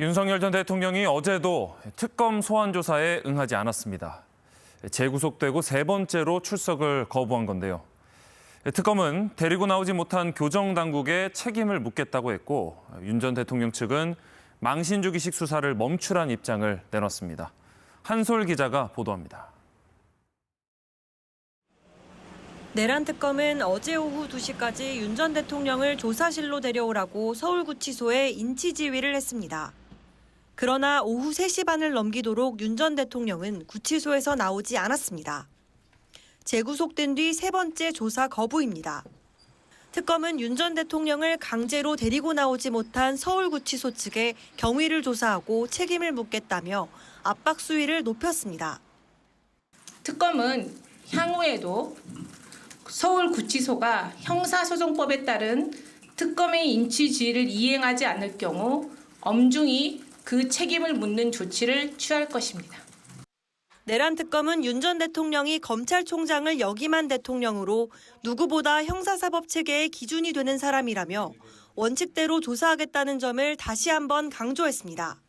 윤석열 전 대통령이 어제도 특검 소환 조사에 응하지 않았습니다. 재구속되고 세 번째로 출석을 거부한 건데요. 특검은 데리고 나오지 못한 교정 당국에 책임을 묻겠다고 했고 윤 전 대통령 측은 망신 주기식 수사를 멈추란 입장을 내놨습니다. 한솔 기자가 보도합니다. 내란 특검은 어제 오후 2시까지 윤 전 대통령을 조사실로 데려오라고 서울구치소에 인치 지휘를 했습니다. 그러나 오후 3시 반을 넘기도록 윤 전 대통령은 구치소에서 나오지 않았습니다. 재구속된 뒤 세 번째 조사 거부입니다. 특검은 윤 전 대통령을 강제로 데리고 나오지 못한 서울구치소 측에 경위를 조사하고 책임을 묻겠다며 압박 수위를 높였습니다. 특검은 향후에도 서울구치소가 형사소송법에 따른 특검의 인치지휘를 이행하지 않을 경우 엄중히 그 책임을 묻는 조치를 취할 것입니다. 내란 특검은 윤 전 대통령이 검찰총장을 역임한 대통령으로 누구보다 형사사법 체계의 기준이 되는 사람이라며 원칙대로 조사하겠다는 점을 다시 한번 강조했습니다.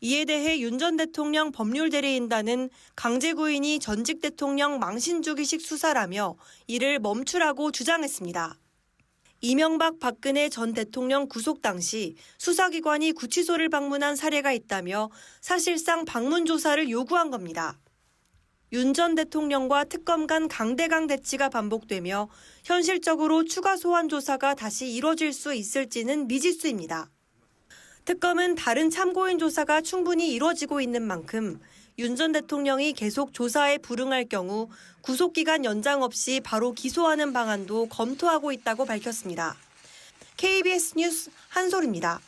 이에 대해 윤 전 대통령 법률 대리인단은 강제구인이 전직 대통령 망신주기식 수사라며 이를 멈추라고 주장했습니다. 이명박 박근혜 전 대통령 구속 당시 수사기관이 구치소를 방문한 사례가 있다며 사실상 방문 조사를 요구한 겁니다. 윤 전 대통령과 특검 간 강대강 대치가 반복되며 현실적으로 추가 소환 조사가 다시 이뤄질 수 있을지는 미지수입니다. 특검은 다른 참고인 조사가 충분히 이뤄지고 있는 만큼 윤 전 대통령이 계속 조사에 불응할 경우 구속기간 연장 없이 바로 기소하는 방안도 검토하고 있다고 밝혔습니다. KBS 뉴스 한솔입니다.